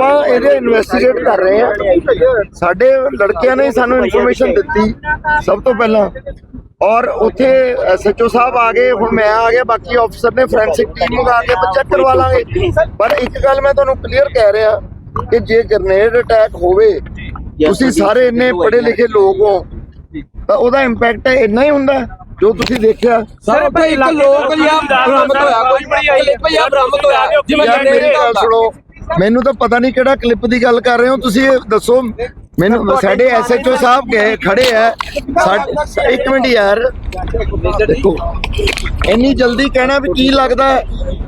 ਆਪਾਂ ਇਹਦੇ ਇਨਵੈਸਟੀਗੇਟ ਕਰ ਰਹੇ ਹਾਂ। ਸਾਡੇ ਲੜਕਿਆਂ ਨੇ ਸਾਨੂੰ ਇਨਫੋਰਮੇਸ਼ਨ ਦਿੱਤੀ ਸਭ ਤੋਂ ਪਹਿਲਾਂ। ਔਰ ਉੱਥੇ ਐਸਐਚਓ ਸਾਹਿਬ ਆ ਗਏ ਹੁਣ ਮੈਂ ਆ ਗਿਆ ਬਾਕੀ ਅਫਸਰ ਨੇ ਫੋਰੈਂਸਿਕ ਟੀਮ ਮੰਗਾ ਕੇ ਚੈੱਕ ਕਰਵਾ ਲਾਂਗੇ। ਪਰ ਇੱਕ ਗੱਲ ਮੈਂ ਤੁਹਾਨੂੰ ਕਲੀਅਰ ਕਹਿ ਰਿਹਾ ਕਿ ਜੇ ਗ੍ਰਨੇਡ ਅਟੈਕ ਹੋਵੇ ਤੁਸੀਂ ਸਾਰੇ ਇੰਨੇ ਪੜ੍ਹੇ ਲਿਖੇ ਲੋਕ ਹੋ ਤਾਂ ਉਹਦਾ ਇੰਪੈਕਟ ਇੰਨਾ ਹੀ ਹੁੰਦਾ ਜੋ ਤੁਸੀਂ ਦੇਖਿਆ। ਸਰ ਇੱਕ ਲੋਕ ਜਿਹਾ ਬਰਾਮਦ ਹੋਇਆ ਕੋਈ? ਲੋਕ ਜਿਹਾ ਬਰਾਮਦ ਹੋਇਆ। ਜਿਵੇਂ ਯਾਰ ਗੰਡੇ ਮੇਰੀ ਗੱਲ ਸੁਣੋ। ਮੈਨੂੰ ਤਾਂ ਪਤਾ ਨਹੀਂ ਕਿਹੜਾ ਕਲਿੱਪ ਦੀ ਗੱਲ ਕਰ ਰਹੇ ਹੋ ਤੁਸੀਂ ਇਹ ਦੱਸੋ। ਮੈਨੂੰ ਸਾਡੇ ਐਸਐਚਓ ਸਾਹਿਬ ਗਏ ਖੜੇ ਸਾਡੇ- ਇੱਕ ਮਿੰਟ ਯਾਰ। ਦੇਖੋ ਇੰਨੀ ਜਲਦੀ ਕਹਿਣਾ ਵੀ ਕੀ ਲੱਗਦਾ?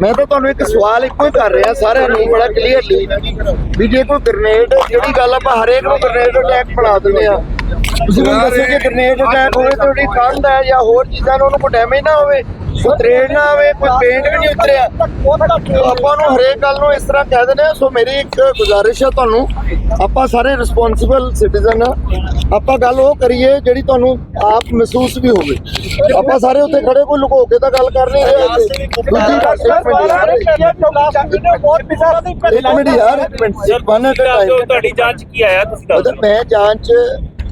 ਮੈਂ ਤਾਂ ਤੁਹਾਨੂੰ ਇੱਕ ਸਵਾਲ ਇੱਕੋ ਹੀ ਕਰ ਰਿਹਾ ਸਾਰਿਆਂ ਨੂੰ ਬੜਾ ਕਲੀਅਰਲੀ ਵੀ ਜੇ ਕੋਈ ਗ੍ਰਨੇਡ ਜਿਹੜੀ ਗੱਲ ਆਪਾਂ ਹਰੇਕ ਨੂੰ ਗ੍ਰਨੇਡ ਅਟੈਕ ਬਣਾ ਦਿੰਦੇ ਆ ਤੁਸੀਂ ਮੈਨੂੰ ਦੱਸੋ ਕਿ ਗ੍ਰਨੇਡ ਅਟੈਕ ਹੋਵੇ ਤਾਂ ਉਹਦੀ ਕੰਧ ਹੈ ਜਾਂ ਹੋਰ ਚੀਜ਼ਾਂ ਨੂੰ ਉਹਨੂੰ ਕੋਈ ਡੈਮੇਜ ਨਾ ਹੋਵੇ ਕੋਈ ਤਰੇੜ ਨਾ ਹੋਵੇ ਕੋਈ ਪੇਂਟ ਵੀ ਨਹੀਂ ਉਤਰਿਆ। ਆਪਾਂ ਨੂੰ ਹਰੇਕ ਗੱਲ ਨੂੰ ਇਸ ਤਰ੍ਹਾਂ ਕਹਿ ਦਿੰਦੇ ਆ ਸੋ ਮੇਰੀ ਇੱਕ ਗੁਜ਼ਾਰਿਸ਼ ਹੈ ਤੁਹਾਨੂੰ। ਆਪਾਂ ਸਾਰੇ ਰਿਸਪੌਂਸਿਬਲ ਸਿਟੀਜ਼ਨ ਆ। ਆਪਾਂ ਗੱਲ ਉਹ ਕਰੀਏ ਜਿਹੜੀ ਤੁਹਾਨੂੰ ਆਪ ਮਹਿਸੂਸ ਵੀ ਹੋਵੇ। ਆਪਾਂ ਸਾਰੇ ਉੱਥੇ ਖੜੇ ਕੋਈ ਲੁਕੋ ਕੇ ਤਾਂ ਗੱਲ ਕਰ ਨਹੀਂ ਰਹੇ। ਦੂਜੀ ਗੱਲ ਇੱਕ ਮਿੰਟ ਯਾਰ ਇੱਕ ਮਿੰਟ। ਯਾਰ ਇੱਕ ਮਿੰਟ। ਵਨ ਐਟ ਟਾਈਮ ਤੁਹਾਡੀ ਜਾਂਚ ਕੀ ਆਇਆ ਤੁਸੀਂ ਦੱਸੋ। ਮੈਂ ਜਾਂਚ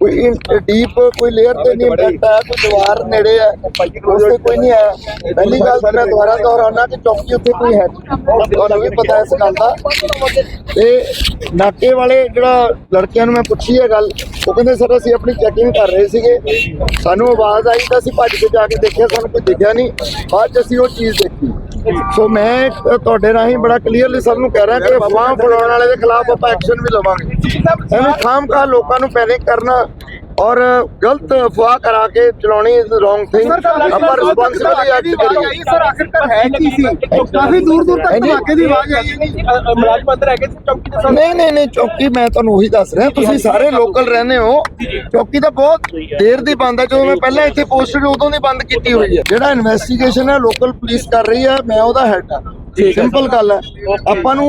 ਕੋਈ ਡੀਪ ਕੋਈ ਲੇਅਰ ਤੇ ਨਹੀਂ ਇੰਪੈਕਟ ਆਇਆ ਕੋਈ ਦੀਵਾਰ ਨੇੜੇ ਆ ਉਸ ਕੋਈ ਨਹੀਂ ਆਇਆ ਪਹਿਲੀ ਗੱਲ ਤਾਂ ਮੈਂ ਦੁਬਾਰਾ ਦੁਹਰਾਉਣਾ ਕਿ ਚੌਕੀ ਉੱਥੇ ਕੋਈ ਹੈ ਤੁਹਾਨੂੰ ਵੀ ਪਤਾ ਇਸ ਗੱਲ ਦਾ। ਤੇ ਨਾਕੇ ਵਾਲੇ ਜਿਹੜਾ ਲੜਕਿਆਂ ਨੂੰ ਮੈਂ ਪੁੱਛੀ ਹੈ ਗੱਲ, ਉਹ ਕਹਿੰਦੇ, ਸਰ, ਅਸੀਂ ਆਪਣੀ ਚੈਕਿੰਗ ਕਰ ਰਹੇ ਸੀਗੇ। ਸਾਨੂੰ ਆਵਾਜ਼ ਆਈ ਤਾਂ ਅਸੀਂ ਭੱਜ ਕੇ ਜਾ ਕੇ ਦੇਖਿਆ, ਸਾਨੂੰ ਕੋਈ ਦਿਖਿਆ ਨਹੀਂ। ਬਾਅਦ ਚ ਅਸੀਂ ਉਹ ਚੀਜ਼ ਦੇਖੀ। ਸੋ ਮੈਂ ਤੁਹਾਡੇ ਰਾਹੀਂ ਬੜਾ ਕਲੀਅਰਲੀ ਸਭ ਨੂੰ ਕਹਿ ਰਿਹਾ ਕਿ ਅਫਵਾਹ ਫੜਾਉਣ ਵਾਲੇ ਦੇ ਖਿਲਾਫ ਆਪਾਂ ਐਕਸ਼ਨ ਵੀ ਲਵਾਂਗੇ। ਐਵੇਂ ਖਾਮਖਾ ਲੋਕਾਂ ਨੂੰ ਪੈਨਿਕ ਕਰਨਾ ਔਰ ਗਲਤ ਅਫਵਾਹ ਕਰਾ ਕੇ ਚਲਾਉਣੀ ਇਜ਼ ਰੋਂਗ ਥਿੰਗ ਆਪਾਂ ਰਿਸਪੌਂਸਿਬਿਲੀ ਐਕਟ ਕਰੀਏ ਸਰ ਆਖਿਰਕਾਰ ਹੈ ਕੀ ਸੀ? ਕਾਫੀ ਦੂਰ ਦੂਰ ਤੱਕ। ਧਮਾਕੇ ਦੀ ਆਵਾਜ਼ ਆਈ ਮੁਲਾਜ਼ਮ ਅੰਦਰ ਹੈਗੇ ਸੀ ਚੌਕੀ ਦੇ ਨਹੀਂ ਨਹੀਂ ਨਹੀਂ ਚੌਕੀ ਮੈਂ ਤੁਹਾਨੂੰ ਉਹੀ ਦੱਸ ਰਿਹਾ। ਤੁਸੀਂ ਸਾਰੇ ਲੋਕਲ ਰਹਿੰਦੇ ਹੋ। ਚੌਕੀ ਤਾਂ ਬਹੁਤ ਦੇਰ ਦੀ ਬੰਦ ਹੈ। ਜਦੋਂ ਮੈਂ ਪਹਿਲਾਂ ਇੱਥੇ ਪੋਸਟਡ ਉਦੋਂ ਦੀ ਬੰਦ ਕੀਤੀ ਹੋਈ ਹੈ। ਜਿਹੜਾ ਇਨਵੈਸਟੀਗੇਸ਼ਨ ਹੈ ਲੋਕਲ ਪੁਲਿਸ ਕਰ ਰਹੀ ਹੈ ਮੈਂ ਉਹਦਾ ਹੈਡ ਹਾਂ। ਸਿੰਪਲ ਗੱਲ ਹੈ। ਆਪਾਂ ਨੂੰ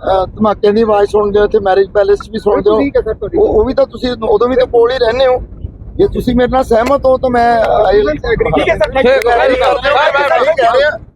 ਅਹ, ਧਮਾਕਿਆਂ ਦੀ ਆਵਾਜ਼ ਸੁਣਦੇ ਹੋ ਤੇ ਮੈਰਿਜ ਪੈਲੇਸ 'ਚ ਵੀ ਸੁਣਦੇ ਹੋ। ਉਹ ਉਹ ਵੀ ਤਾਂ ਤੁਸੀਂ ਉਦੋਂ ਵੀ ਤਾਂ ਕੋਲ ਹੀ ਰਹਿੰਦੇ ਹੋ। ਜੇ ਤੁਸੀਂ ਮੇਰੇ ਨਾਲ ਸਹਿਮਤ ਹੋ ਤਾਂ ਮੈਂ ਠੀਕ ਹੈ ਸਰ, ਠੀਕ ਹੈ